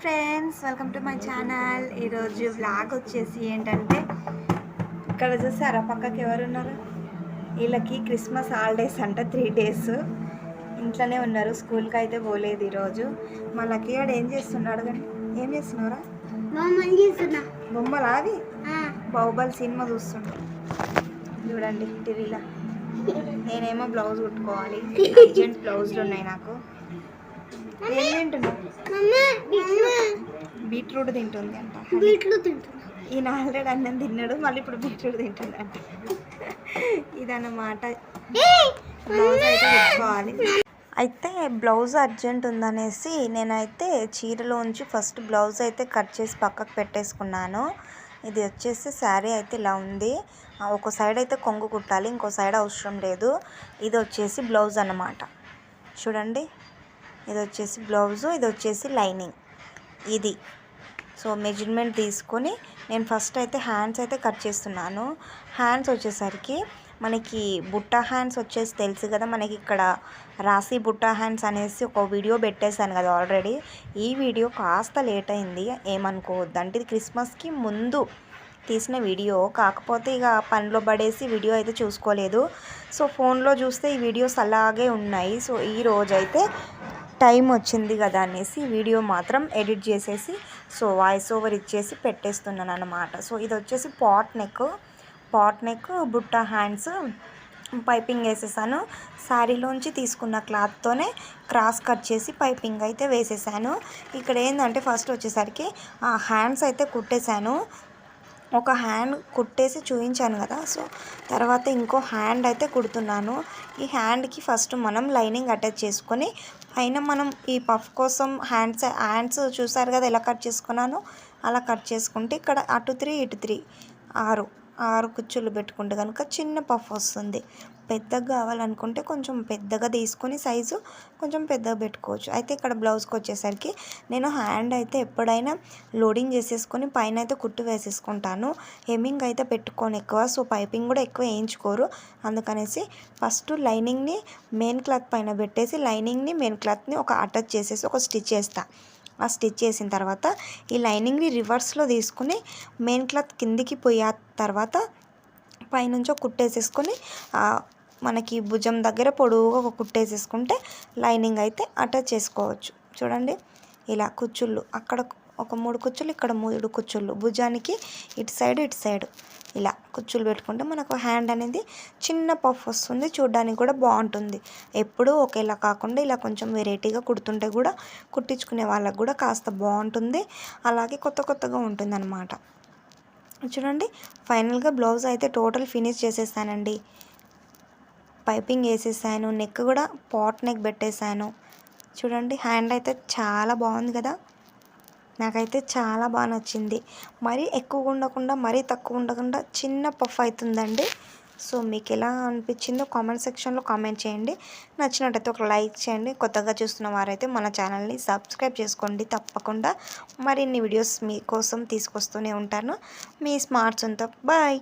Friends welcome to my channel ఈరోజు vlog వచ్చేసి ఏంటంటే ఇక్కడ చూసారా పక్కకి ఎవరున్నారు? వీళ్ళకి క్రిస్మస్ హాలిడేస్ అంట త్రీ డేస్ ఇంట్లోనే ఉన్నారు స్కూల్కి అయితే పోలేదు ఈరోజు మా లక్కీ గారు ఏం చేస్తున్నాడు కానీ? ఏం చేస్తున్నారా బొమ్మలా అది బాహుబలి సినిమా చూస్తుండే చూడండి టీవీలో. నేనేమో బ్లౌజ్ కుట్టుకోవాలి. అర్జెంట్ బ్లౌజులు ఉన్నాయి నాకు. ఏం తింటున్నావు? బీట్రూట్ తింటుంది అంట. బీట్లు తింటున్నా ఈయన ఆల్రెడీ అన్నం తిన్నాడు మళ్ళీ ఇప్పుడు బీట్రూట్ తింటుందంట ఇదన్నమాట. బ్లౌజ్ అయితే బ్లౌజ్ అర్జెంట్ ఉందనేసి నేనైతే చీరలోంచి ఫస్ట్ బ్లౌజ్ అయితే కట్ చేసి పక్కకు పెట్టేసుకున్నాను. ఇది వచ్చేసి శారీ అయితే ఇలా ఉంది. ఒక సైడ్ అయితే కొంగు కుట్టాలి ఇంకో సైడ్ అవసరం లేదు. ఇది వచ్చేసి బ్లౌజ్ అన్నమాట. చూడండి. ఇది వచ్చేసి బ్లౌజు ఇది వచ్చేసి లైనింగ్. ఇది. సో మెజర్మెంట్ తీసుకొని నేను ఫస్ట్ అయితే హ్యాండ్స్ అయితే కట్ చేస్తున్నాను. హ్యాండ్స్ వచ్చేసరికి మనకి బుట్ట హ్యాండ్స్ వచ్చేసి తెలుసు కదా మనకి ఇక్కడ రాసి బుట్ట హ్యాండ్స్ అనేసి ఒక వీడియో పెట్టేశాను కదా ఆల్రెడీ. ఈ వీడియో కాస్త లేట్ అయింది ఏమనుకోవద్దు. అంటే ఇది క్రిస్మస్కి ముందు తీసిన వీడియో. కాకపోతే ఇక పనిలో పడేసి వీడియో అయితే చూసుకోలేదు. సో ఫోన్లో చూస్తే ఈ వీడియోస్ అలాగే ఉన్నాయి. సో ఈ రోజైతే టైం వచ్చింది కదా అనేసి వీడియో మాత్రం ఎడిట్ చేసేసి సో వాయిస్ ఓవర్ ఇచ్చేసి పెట్టేస్తున్నాను అనమాట సో ఇది వచ్చేసి పాట్ నెక్. పాట్ నెక్ బుట్ట హ్యాండ్స్ పైపింగ్ వేసేసాను. శారీలోంచి తీసుకున్న క్లాత్తోనే క్రాస్ కట్ చేసి పైపింగ్ అయితే వేసేసాను. ఇక్కడ ఏంటంటే ఫస్ట్ వచ్చేసరికి ఆ హ్యాండ్స్ అయితే కుట్టేశాను ఒక హ్యాండ్ కుట్టేసి చూపించాను కదా సో తర్వాత ఇంకో హ్యాండ్ అయితే కుడుతున్నాను. ఈ హ్యాండ్కి ఫస్ట్ మనం లైనింగ్ అటాచ్ చేసుకొని పైన మనం ఈ పఫ్ కోసం హ్యాండ్స్ హ్యాండ్స్ చూసారు కదా ఎలా కట్ చేసుకున్నాను? అలా కట్ చేసుకుంటే ఇక్కడ అటు త్రీ ఇటు త్రీ ఆరు. ఆరు కుచ్చులు పెట్టుకుంటే కనుక చిన్న పఫ్ వస్తుంది. పెద్దగా కావాలనుకుంటే కొంచెం పెద్దగా తీసుకొని సైజు కొంచెం పెద్దగా పెట్టుకోవచ్చు. అయితే ఇక్కడ బ్లౌజ్కి వచ్చేసరికి నేను హ్యాండ్ అయితే ఎప్పుడైనా లోడింగ్ చేసేసుకొని పైన అయితే కుట్టు వేసేసుకుంటాను. హెమ్మింగ్ అయితే పెట్టుకోను ఎక్కువ సో పైపింగ్ కూడా ఎక్కువ వేయించుకోరు. అందుకనేసి ఫస్ట్ లైనింగ్ని మెయిన్ క్లాత్ పైన పెట్టేసి లైనింగ్ని మెయిన్ క్లాత్ని ఒక అటాచ్ చేసేసి ఒక స్టిచ్ చేస్తాను ఆ స్టిచ్ చేసిన తర్వాత ఈ లైనింగ్ని రివర్స్లో తీసుకుని మెయిన్ క్లాత్ కిందికి పోయా తర్వాత పైనుంచి ఒక కుట్టేసేసుకొని మనకి భుజం దగ్గర పొడవుగా ఒక కుట్టేసేసుకుంటే లైనింగ్ అయితే అటాచ్ చేసుకోవచ్చు. చూడండి ఇలా కుచ్చుళ్ళు అక్కడ ఒక మూడు కుచ్చులు ఇక్కడ మూడు కుచ్చుళ్ళు. భుజానికి ఇటు సైడ్ ఇటు సైడ్. ఇలా కుచ్చులు పెట్టుకుంటే మనకు హ్యాండ్ అనేది చిన్న పఫ్ వస్తుంది చూడడానికి కూడా బాగుంటుంది. ఎప్పుడూ ఒకేలా కాకుండా ఇలా కొంచెం వెరైటీగా కుడుతుంటే కూడా కుట్టించుకునే వాళ్ళకు కూడా కాస్త బాగుంటుంది. అలాగే కొత్త కొత్తగా ఉంటుంది అనమాట చూడండి ఫైనల్గా బ్లౌజ్ అయితే టోటల్ ఫినిష్ చేసేసానండి. పైపింగ్ వేసేసాను నెక్ కూడా పాట్ నెక్ పెట్టేశాను చూడండి హ్యాండ్ అయితే చాలా బాగుంది కదా. నాకైతే చాలా బాగా నచ్చింది. మరీ ఎక్కువ ఉండకుండా మరీ తక్కువ ఉండకుండా చిన్న పఫ్ అవుతుందండి సో మీకు ఎలా అనిపించిందో కామెంట్ సెక్షన్లో కామెంట్ చేయండి. నచ్చినట్టయితే ఒక లైక్ చేయండి. కొత్తగా చూస్తున్న వారైతే మన ఛానల్ని సబ్స్క్రైబ్ చేసుకోండి. తప్పకుండా మరిన్ని వీడియోస్ మీకోసం తీసుకొస్తూనే ఉంటాను. మీ స్మార్ట్స్ బాయ్!